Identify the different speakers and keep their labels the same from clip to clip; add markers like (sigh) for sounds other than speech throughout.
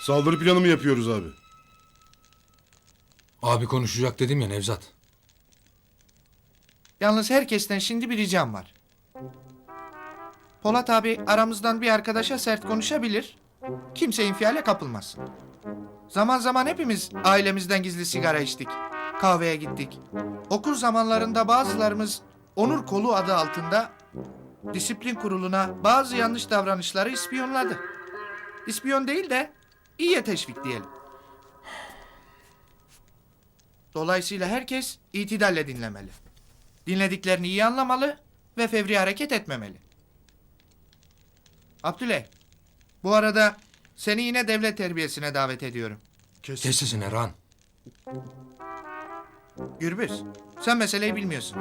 Speaker 1: Saldırı planı mı yapıyoruz abi?
Speaker 2: Abi konuşacak dedim ya Nevzat.
Speaker 3: Yalnız herkesten şimdi bir ricam var. Polat abi aramızdan bir arkadaşa sert konuşabilir. Kimse infiale kapılmasın. Zaman zaman hepimiz ailemizden gizli sigara içtik. Kahveye gittik. Okul zamanlarında bazılarımız Onur Kolu adı altında disiplin kuruluna bazı yanlış davranışları ispiyonladı. İspiyon değil de iyiye teşvik diyelim. Dolayısıyla herkes itidalle dinlemeli. Dinlediklerini iyi anlamalı ve fevri hareket etmemeli. Abdüley, bu arada seni yine devlet terbiyesine davet ediyorum.
Speaker 2: Kes sesini Erhan.
Speaker 3: Gürbüz, sen meseleyi bilmiyorsun.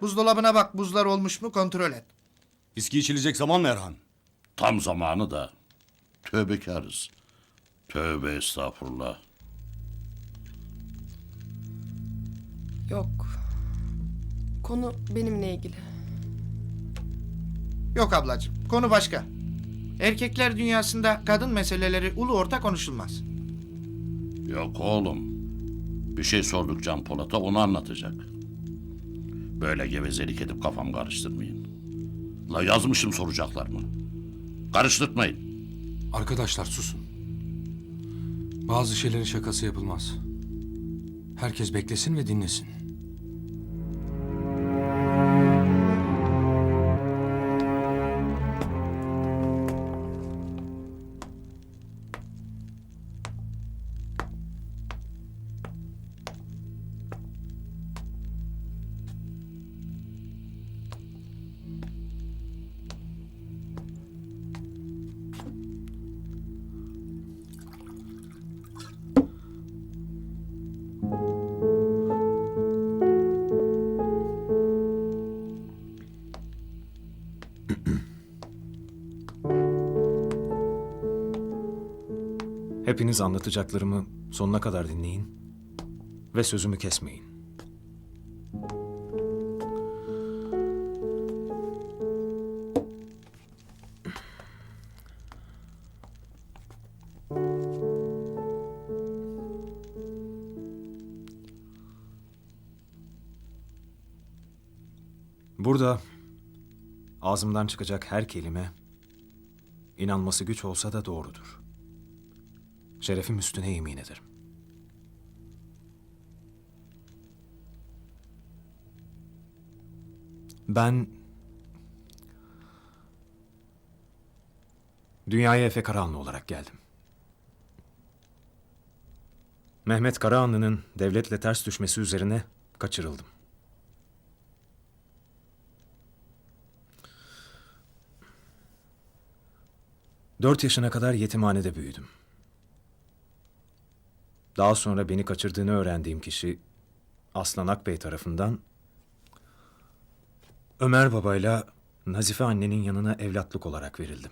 Speaker 3: Buzdolabına bak buzlar olmuş mu kontrol et.
Speaker 1: Viski içilecek zaman mı Erhan?
Speaker 4: Tam zamanı da. Tövbekarız. Tövbe estağfurullah.
Speaker 5: Yok. Konu benimle ilgili.
Speaker 3: Yok ablacığım, konu başka. Erkekler dünyasında kadın meseleleri ulu orta konuşulmaz.
Speaker 4: Yok oğlum. Bir şey sorduk Can Polat'a onu anlatacak. Böyle gevezelik edip kafam karıştırmayın. La yazmışım soracaklar mı? Karıştırtmayın.
Speaker 2: Arkadaşlar susun. Bazı şeylerin şakası yapılmaz. Herkes beklesin ve dinlesin.
Speaker 6: Hepiniz anlatacaklarımı sonuna kadar dinleyin ve sözümü kesmeyin. Burada ağzımdan çıkacak her kelime inanması güç olsa da doğrudur. Şerefim üstüne yemin ederim. Ben dünyaya Efe Karahanlı olarak geldim. Mehmet Karahanlı'nın devletle ters düşmesi üzerine kaçırıldım. Dört yaşına kadar yetimhanede büyüdüm. Daha sonra beni kaçırdığını öğrendiğim kişi Aslan Akbey tarafından Ömer babayla Nazife annenin yanına evlatlık olarak verildim.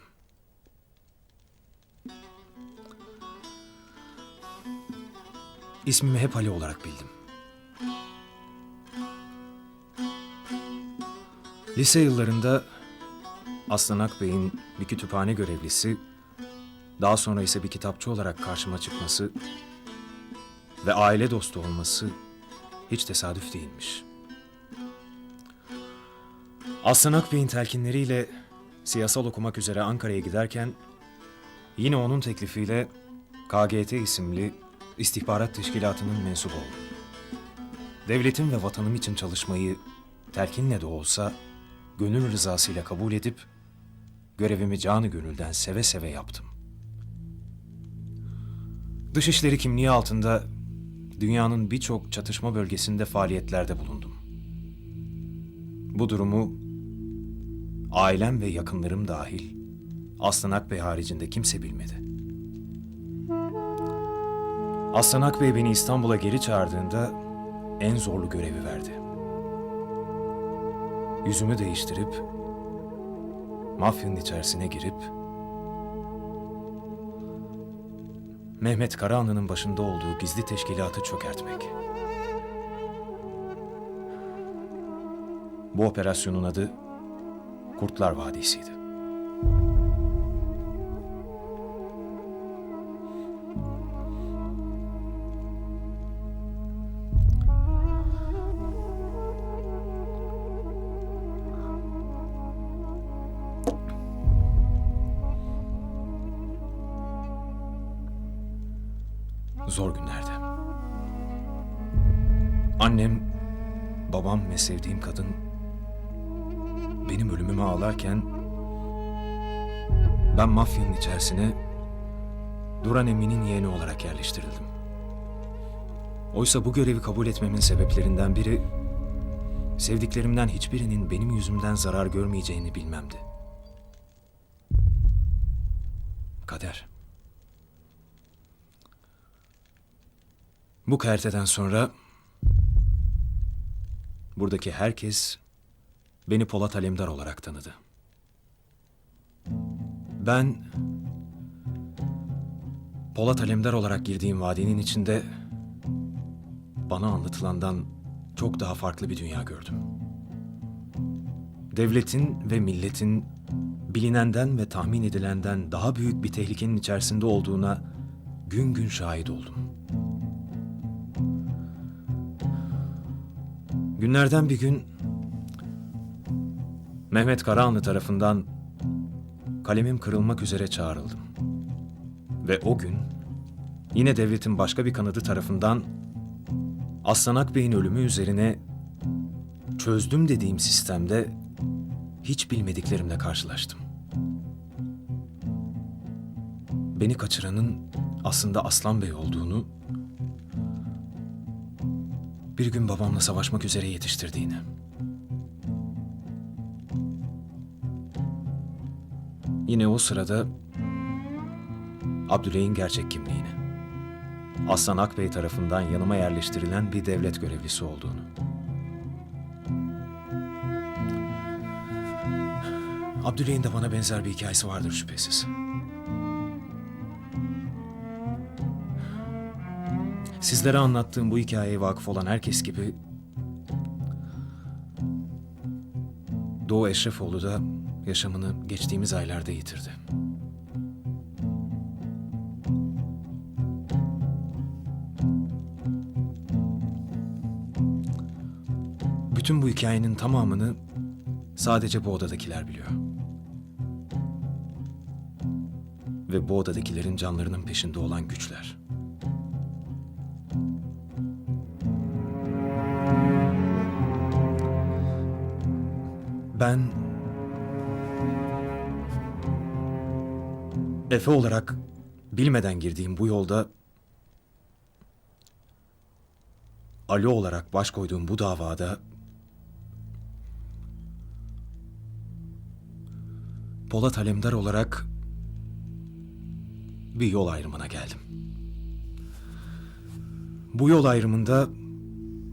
Speaker 6: İsmimi hep Ali olarak bildim. Lise yıllarında Aslan Akbey'in bir kütüphane görevlisi, daha sonra ise bir kitapçı olarak karşıma çıkması ve aile dostu olması hiç tesadüf değilmiş. Aslan Akbey'in telkinleriyle siyasal okumak üzere Ankara'ya giderken yine onun teklifiyle KGT isimli istihbarat teşkilatının mensubu oldum. Devletim ve vatanım için çalışmayı telkinle de olsa gönül rızasıyla kabul edip görevimi canı gönülden seve seve yaptım. Dışişleri kimliği altında dünyanın birçok çatışma bölgesinde faaliyetlerde bulundum. Bu durumu ailem ve yakınlarım dahil Aslan Akbey haricinde kimse bilmedi. Aslan Akbey beni İstanbul'a geri çağırdığında en zorlu görevi verdi. Yüzümü değiştirip mafyanın içerisine girip Mehmet Karahanlı'nın başında olduğu gizli teşkilatı çökertmek. Bu operasyonun adı Kurtlar Vadisi'ydi. Zor günlerde. Annem, babam ve sevdiğim kadın benim ölümüme ağlarken ben mafyanın içerisine Duran Emmi'nin yeğeni olarak yerleştirildim. Oysa bu görevi kabul etmemin sebeplerinden biri sevdiklerimden hiçbirinin benim yüzümden zarar görmeyeceğini bilmemdi. Kader. Bu kerteden sonra buradaki herkes beni Polat Alemdar olarak tanıdı. Ben Polat Alemdar olarak girdiğim vadinin içinde bana anlatılandan çok daha farklı bir dünya gördüm. Devletin ve milletin bilinenden ve tahmin edilenden daha büyük bir tehlikenin içerisinde olduğuna gün gün şahit oldum. Günlerden bir gün Mehmet Karahanlı tarafından kalemim kırılmak üzere çağrıldım. Ve o gün yine devletin başka bir kanadı tarafından Aslan Akbey'in ölümü üzerine çözdüm dediğim sistemde hiç bilmediklerimle karşılaştım. Beni kaçıranın aslında Aslan Bey olduğunu, bir gün babamla savaşmak üzere yetiştirdiğini. Yine o sırada Abdüley'in gerçek kimliğini, Aslan Akbey tarafından yanıma yerleştirilen bir devlet görevlisi olduğunu. Abdüley'in de bana benzer bir hikayesi vardır şüphesiz. Sizlere anlattığım bu hikayeye vakıf olan herkes gibi Doğu Eşrefoğlu da yaşamını geçtiğimiz aylarda yitirdi. Bütün bu hikayenin tamamını sadece bu odadakiler biliyor. Ve bu odadakilerin canlarının peşinde olan güçler. Ben Efe olarak bilmeden girdiğim bu yolda Ali olarak baş koyduğum bu davada Polat Alemdar olarak bir yol ayrımına geldim. Bu yol ayrımında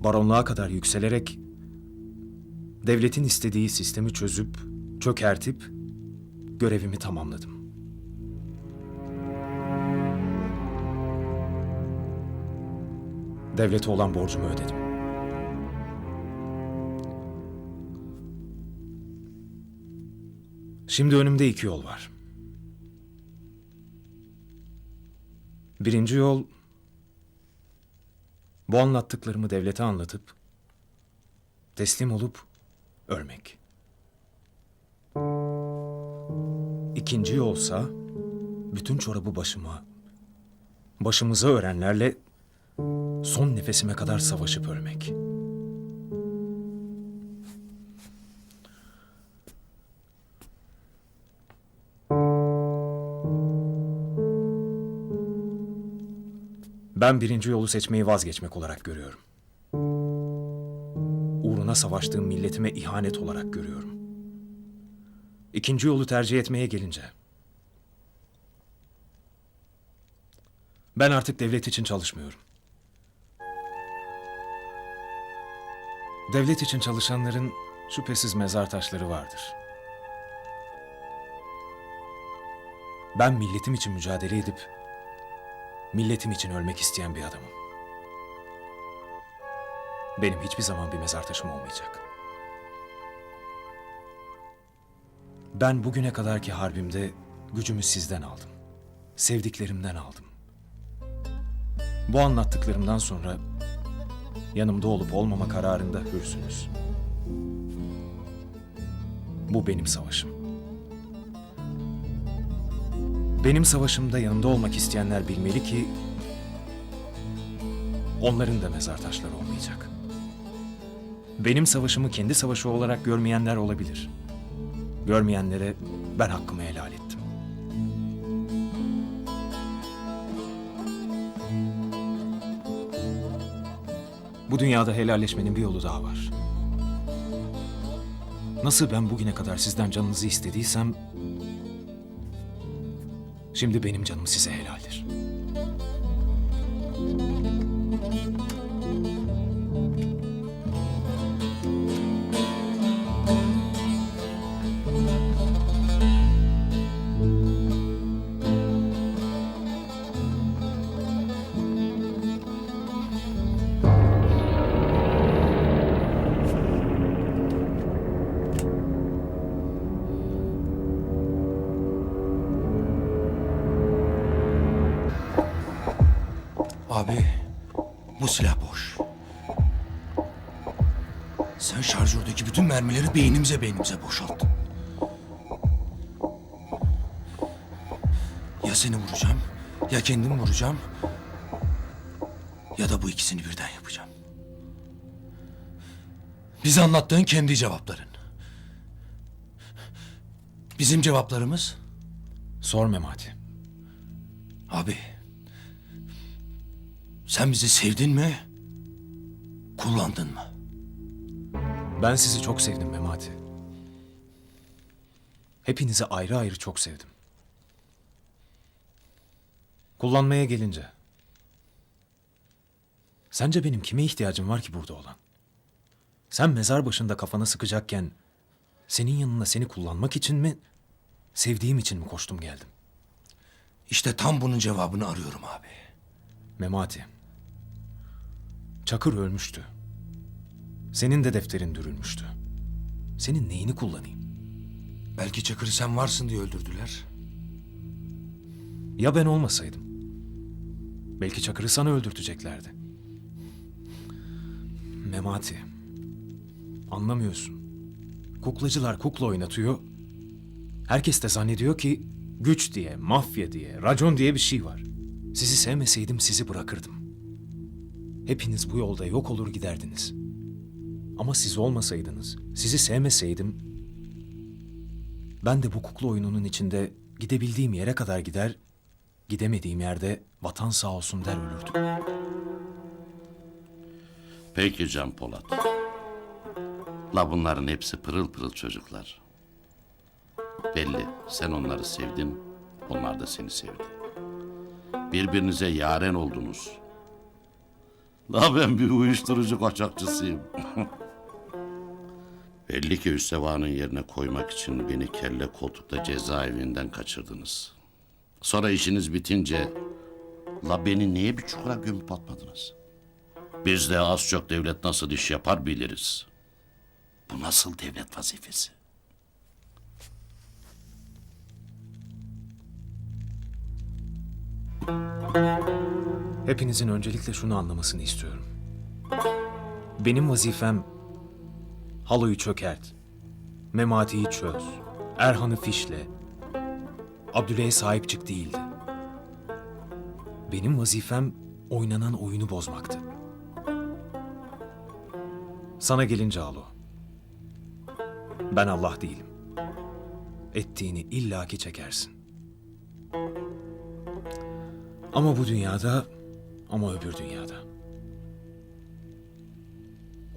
Speaker 6: baronluğa kadar yükselerek devletin istediği sistemi çözüp, çökertip görevimi tamamladım. Devlete olan borcumu ödedim. Şimdi önümde iki yol var. Birinci yol bu anlattıklarımı devlete anlatıp teslim olup ölmek. İkinci yolsa bütün çorabı başıma, başımıza örenlerle son nefesime kadar savaşıp ölmek. Ben birinci yolu seçmeyi vazgeçmek olarak görüyorum. Uğruna savaştığım milletime ihanet olarak görüyorum. İkinci yolu tercih etmeye gelince... Ben artık devlet için çalışmıyorum. Devlet için çalışanların şüphesiz mezar taşları vardır. Ben milletim için mücadele edip milletim için ölmek isteyen bir adamım. Benim hiçbir zaman bir mezar taşım olmayacak. Ben bugüne kadarki harbimde gücümü sizden aldım. Sevdiklerimden aldım. Bu anlattıklarımdan sonra yanımda olup olmama kararında hürsünüz. Bu benim savaşım. Benim savaşımda yanımda olmak isteyenler bilmeli ki onların da mezar taşları olmayacak. Benim savaşımı kendi savaşı olarak görmeyenler olabilir. Görmeyenlere ben hakkımı helal ettim. Bu dünyada helalleşmenin bir yolu daha var. Nasıl ben bugüne kadar sizden canınızı istediysem... Şimdi benim canım size helaldir.
Speaker 2: Beynimize beynimize boşalttın. Ya seni vuracağım, ya kendim vuracağım, ya da bu ikisini birden yapacağım. Bize anlattığın kendi cevapların. Bizim cevaplarımız,
Speaker 6: Sor Memati.
Speaker 2: abi sen bizi sevdin mi, kullandın mı?
Speaker 6: Ben sizi çok sevdim Memati. Hepinizi ayrı ayrı çok sevdim. Kullanmaya gelince. Sence benim kime ihtiyacım var ki burada olan? Sen mezar başında kafana sıkacakken senin yanına seni kullanmak için mi, sevdiğim için mi koştum geldim?
Speaker 2: İşte tam bunun cevabını arıyorum abi.
Speaker 6: Memati. Çakır ölmüştü. Senin de defterin dürülmüştü. Senin neyini kullanayım?
Speaker 2: Belki Çakır'ı sen varsın diye öldürdüler.
Speaker 6: Ya ben olmasaydım? Belki Çakır'ı sana öldürteceklerdi. Memati. Anlamıyorsun. Kuklacılar kukla oynatıyor. Herkes de zannediyor ki güç diye, mafya diye, racon diye bir şey var. Sizi sevmeseydim sizi bırakırdım. Hepiniz bu yolda yok olur giderdiniz. Ama siz olmasaydınız, sizi sevmeseydim ben de bu kukla oyununun içinde gidebildiğim yere kadar gider, gidemediğim yerde vatan sağ olsun der ölürdüm.
Speaker 4: Peki Can Polat. La bunların hepsi pırıl pırıl çocuklar. Belli sen onları sevdin, onlar da seni sevdi. Birbirinize yaren oldunuz. La ben bir uyuşturucu kaçakçısıyım. (laughs) Belli ki Hüseva'nın yerine koymak için beni kelle koltukta cezaevinden kaçırdınız. Sonra işiniz bitince la beni niye bir çukura gömüp atmadınız? Biz de az çok devlet nasıl iş yapar biliriz. Bu nasıl devlet vazifesi?
Speaker 6: Hepinizin öncelikle şunu anlamasını istiyorum. Benim vazifem Halo'yu çökert, Memati'yi çöz, Erhan'ı fişle, Abdüley'e sahip çık değildi. Benim vazifem oynanan oyunu bozmaktı. Sana gelince Halo, ben Allah değilim. Ettiğini illaki çekersin. Ama bu dünyada, ama öbür dünyada.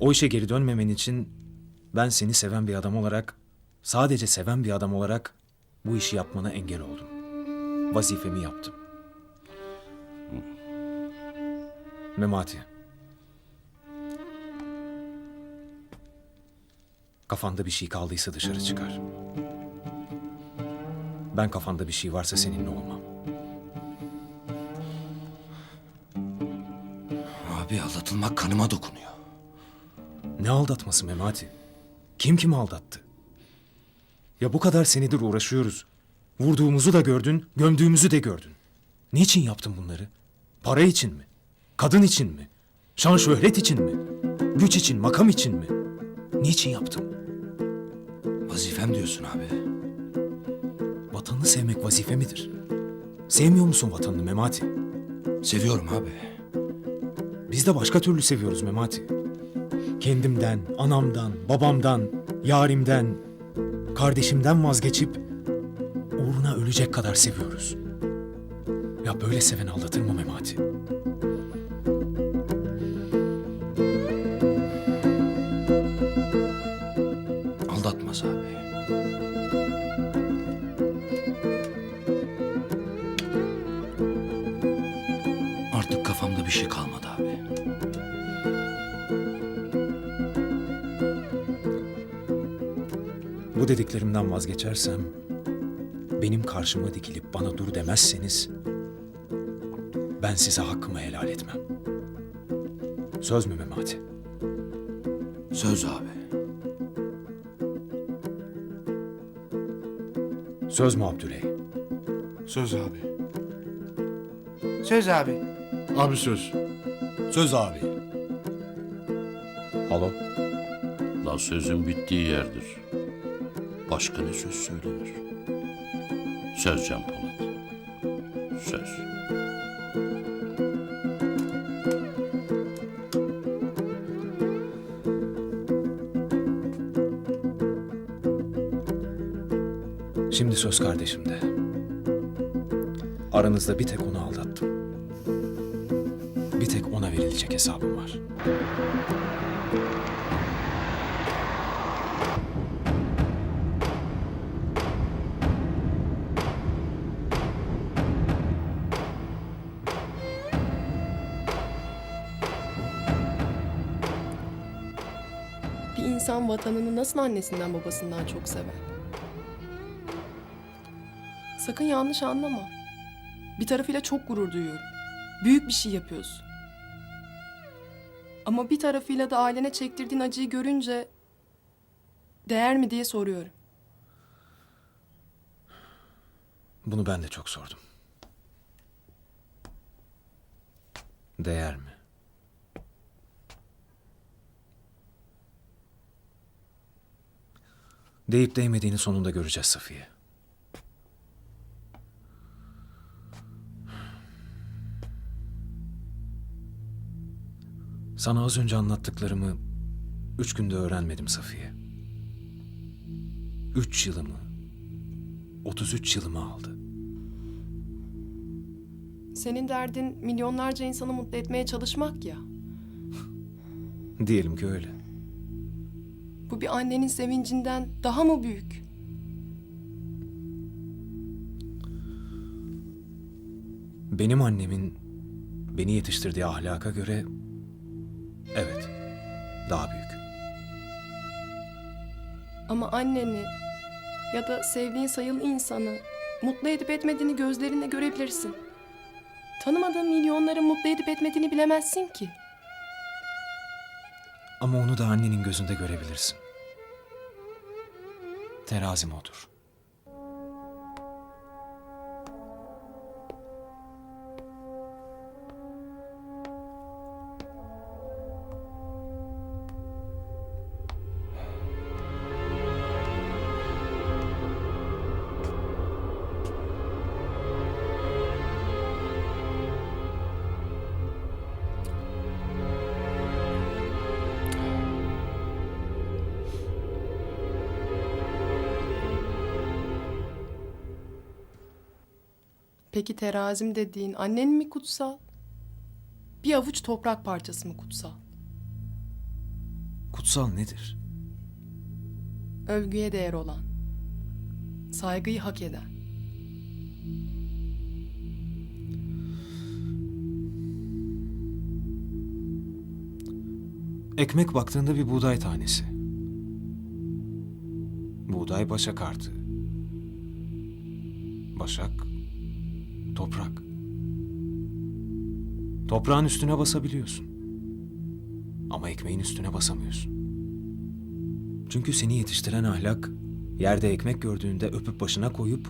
Speaker 6: O işe geri dönmemen için ben seni seven bir adam olarak, sadece seven bir adam olarak bu işi yapmana engel oldum. Vazifemi yaptım. Memati. Kafanda bir şey kaldıysa dışarı çıkar. Ben kafanda bir şey varsa seninle olmam.
Speaker 2: Abi aldatılmak kanıma dokunuyor.
Speaker 6: Ne aldatması Memati? Kim kimi aldattı? Ya bu kadar senedir uğraşıyoruz. Vurduğumuzu da gördün, gömdüğümüzü de gördün. Niçin yaptın bunları? Para için mi? Kadın için mi? Şan şöhret için mi? Güç için, makam için mi? Niçin yaptın?
Speaker 2: Vazifem diyorsun abi.
Speaker 6: Vatanını sevmek vazife midir? Sevmiyor musun vatanını Memati?
Speaker 2: Seviyorum abi.
Speaker 6: Biz de başka türlü seviyoruz Memati. Kendimden, anamdan, babamdan, yarimden, kardeşimden vazgeçip uğruna ölecek kadar seviyoruz. Ya böyle seven aldatır mı Memati? Bu dediklerimden vazgeçersem, benim karşıma dikilip bana dur demezseniz, ben size hakkımı helal etmem. Söz mü Memati?
Speaker 2: Söz abi.
Speaker 6: Söz mü Abdüley?
Speaker 1: Söz abi.
Speaker 3: Söz abi.
Speaker 1: Abi söz. Söz abi.
Speaker 6: Halo?
Speaker 4: La sözün bittiği yerdir. Başka ne söz söylenir? Söz Can Polat. Söz.
Speaker 6: Şimdi söz kardeşimde. Aranızda bir tek onu aldattım. Bir tek ona verilecek hesabım var.
Speaker 5: Vatanını nasıl annesinden babasından çok sever? Sakın yanlış anlama. Bir tarafıyla çok gurur duyuyorum. Büyük bir şey yapıyorsun. Ama bir tarafıyla da ailene çektirdiğin acıyı görünce değer mi diye soruyorum.
Speaker 6: Bunu ben de çok sordum. Değer mi? Deyip değmediğini sonunda göreceğiz Safiye. Sana az önce anlattıklarımı üç günde öğrenmedim Safiye. Üç yılımı, 33 yılımı aldı.
Speaker 5: Senin derdin milyonlarca insanı mutlu etmeye çalışmak ya.
Speaker 6: Diyelim ki öyle.
Speaker 5: Bu bir annenin sevincinden daha mı büyük?
Speaker 6: Benim annemin beni yetiştirdiği ahlaka göre evet daha büyük.
Speaker 5: Ama anneni ya da sevdiğin sayılı insanı mutlu edip etmediğini gözlerinde görebilirsin. Tanımadığın milyonların mutlu edip etmediğini bilemezsin ki.
Speaker 6: Ama onu da annenin gözünde görebilirsin. Terazim odur.
Speaker 5: Peki terazim dediğin annen mi kutsal? Bir avuç toprak parçası mı kutsal?
Speaker 6: Kutsal nedir?
Speaker 5: Övgüye değer olan. Saygıyı hak eden.
Speaker 6: Ekmek baktığında bir buğday tanesi. Buğday başak artı. Başak toprak. Toprağın üstüne basabiliyorsun. Ama ekmeğin üstüne basamıyorsun. Çünkü seni yetiştiren ahlak yerde ekmek gördüğünde öpüp başına koyup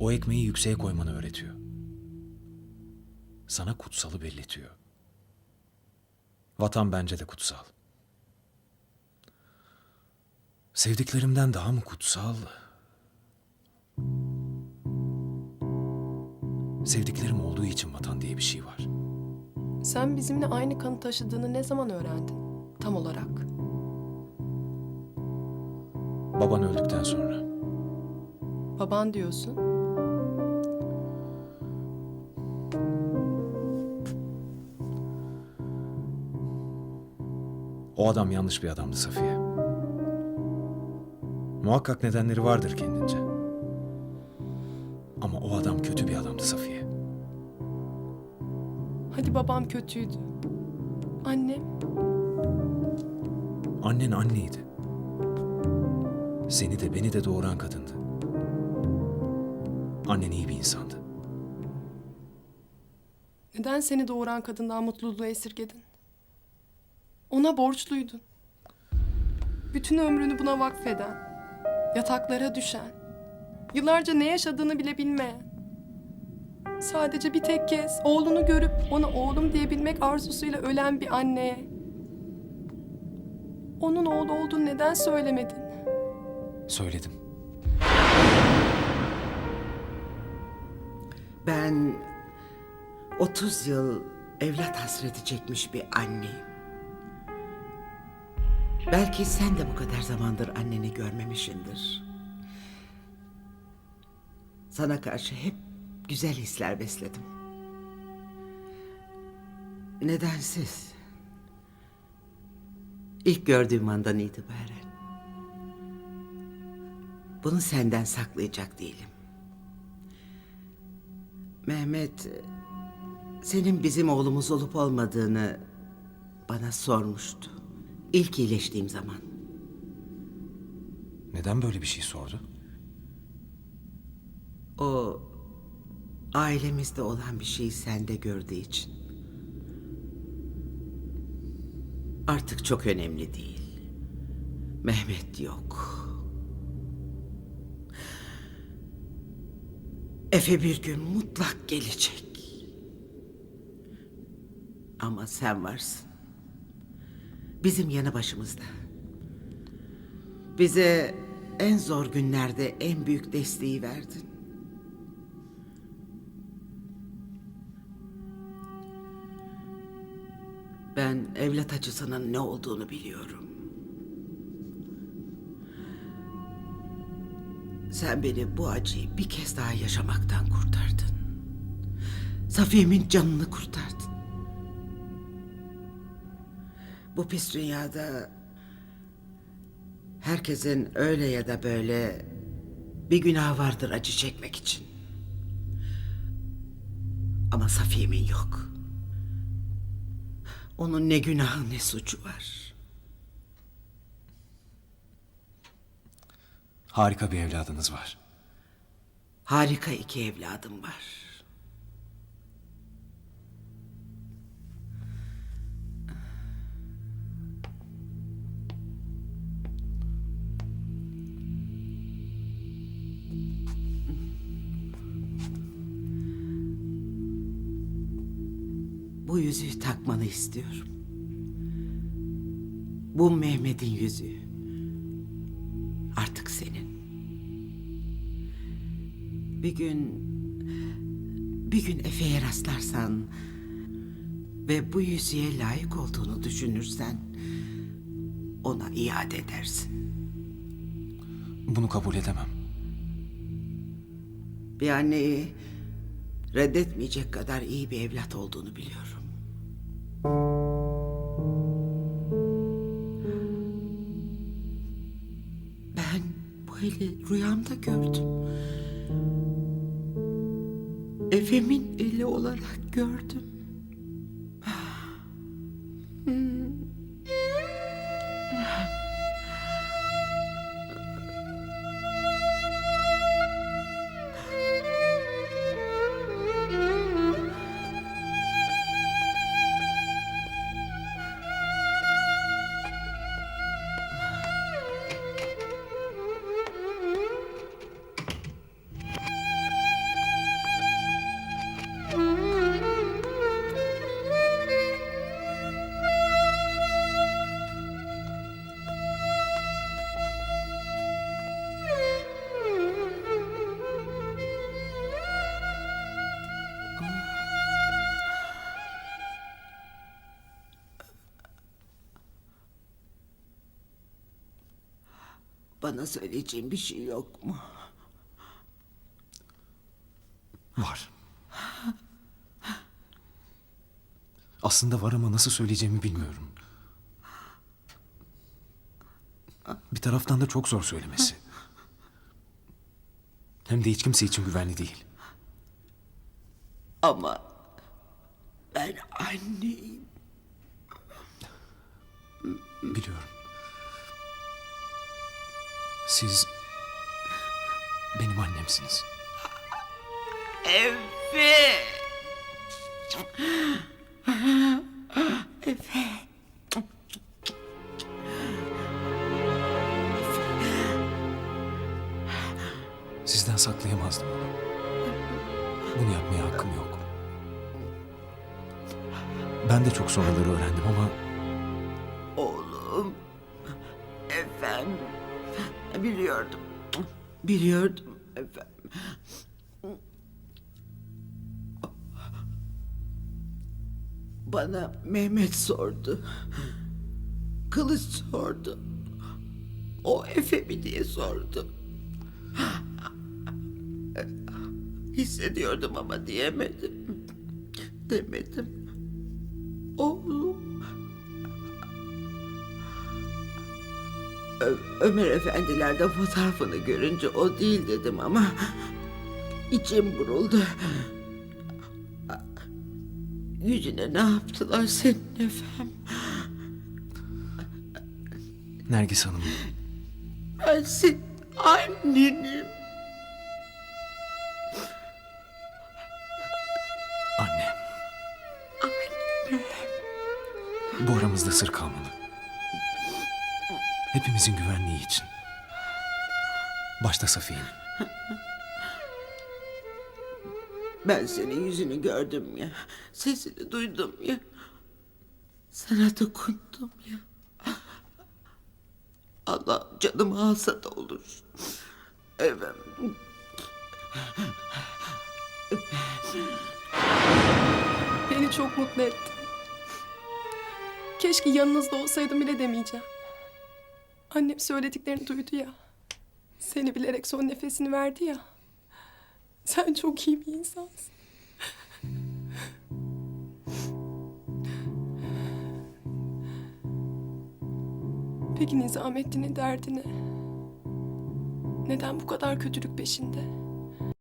Speaker 6: o ekmeği yükseğe koymanı öğretiyor. Sana kutsalı belletiyor. Vatan bence de kutsal. Sevdiklerimden daha mı kutsal? Sevdiklerim olduğu için vatan diye bir şey var.
Speaker 5: Sen bizimle aynı kanı taşıdığını ne zaman öğrendin? Tam olarak.
Speaker 6: Baban öldükten sonra.
Speaker 5: Baban diyorsun.
Speaker 6: O adam yanlış bir adamdı Safiye. Muhakkak nedenleri vardır kendince.
Speaker 5: Babam kötüydü. Annem
Speaker 6: Annen anneydi. Seni de beni de doğuran kadındı. Annen iyi bir insandı.
Speaker 5: neden seni doğuran kadından mutluluğu esirgedin? Ona borçluydun. Bütün ömrünü buna vakfeden, yataklara düşen, yıllarca ne yaşadığını bile bilmeyen, sadece bir tek kez oğlunu görüp ona oğlum diyebilmek arzusuyla ölen bir anneye, onun oğlu olduğunu neden söylemedin?
Speaker 6: Söyledim.
Speaker 7: Ben 30 yıl evlat hasreti çekmiş bir anneyim. Belki sen de bu kadar zamandır anneni görmemişsindir. Sana karşı hep güzel hisler besledim. Nedensiz. İlk gördüğüm andan itibaren. Bunu senden saklayacak değilim. Mehmet senin bizim oğlumuz olup olmadığını bana sormuştu. İlk iyileştiğim zaman.
Speaker 6: Neden böyle bir şey sordu?
Speaker 7: O ailemizde olan bir şeyi sende gördüğü için. Artık çok önemli değil. Mehmet yok. Efe bir gün mutlak gelecek. Ama sen varsın. Bizim yanı başımızda. Bize en zor günlerde en büyük desteği verdin. Ben evlat acısının ne olduğunu biliyorum. Sen beni bu acıyı bir kez daha yaşamaktan kurtardın. Safiye'min canını kurtardın. Bu pis dünyada herkesin öyle ya da böyle bir günah vardır acı çekmek için. Ama Safiye'min yok. Onun ne günahı ne suçu var.
Speaker 6: Harika bir evladınız var.
Speaker 7: Harika iki evladım var. Yüzüğü takmanı istiyorum. Bu Mehmet'in yüzüğü. Artık senin. Bir gün bir gün Efe'ye rastlarsan ve bu yüzüğe layık olduğunu düşünürsen ona iade edersin.
Speaker 6: Bunu kabul edemem.
Speaker 7: Bir anneyi reddetmeyecek kadar iyi bir evlat olduğunu biliyorum. Eli rüyamda gördüm. Efe'min eli olarak gördüm. Bana söyleyeceğin bir şey yok mu?
Speaker 6: Var. Aslında var ama nasıl söyleyeceğimi bilmiyorum. Bir taraftan da çok zor söylemesi. Hem de hiç kimse için güvenli değil.
Speaker 7: Ama ben anneyim.
Speaker 6: Biliyorum. Siz benim annemsiniz.
Speaker 7: Efe. Efe.
Speaker 6: Sizden saklayamazdım bunu. Bunu yapmaya hakkım yok. Ben de çok sonraları öğrendim ama
Speaker 7: Oğlum. Efendim. Biliyordum. Biliyordum efendim. Bana Mehmet sordu. Kılıç sordu. O Efe mi diye sordu. Hissediyordum ama diyemedim. Demedim. Oğlum. Ö- Ömer efendilerde fotoğrafını görünce o değil dedim ama içim buruldu. Yüzüne ne yaptılar senin efendim?
Speaker 6: Nergis Hanım
Speaker 7: Ben senin annenim.
Speaker 6: Anne. Bu aramızda sır kalmalı. Hepimizin güvenliği için. Başta Safiye'nin.
Speaker 7: Ben senin yüzünü gördüm ya. Sesini duydum ya. Sana dokundum ya. Allah canımı alsa da olur. Evet.
Speaker 5: Beni çok mutlu etti. Keşke yanınızda olsaydım bile demeyeceğim. Annem söylediklerini duydu ya. Seni bilerek son nefesini verdi ya. Sen çok iyi bir insansın. Peki Nizamettin'in derdi ne? Neden bu kadar kötülük peşinde?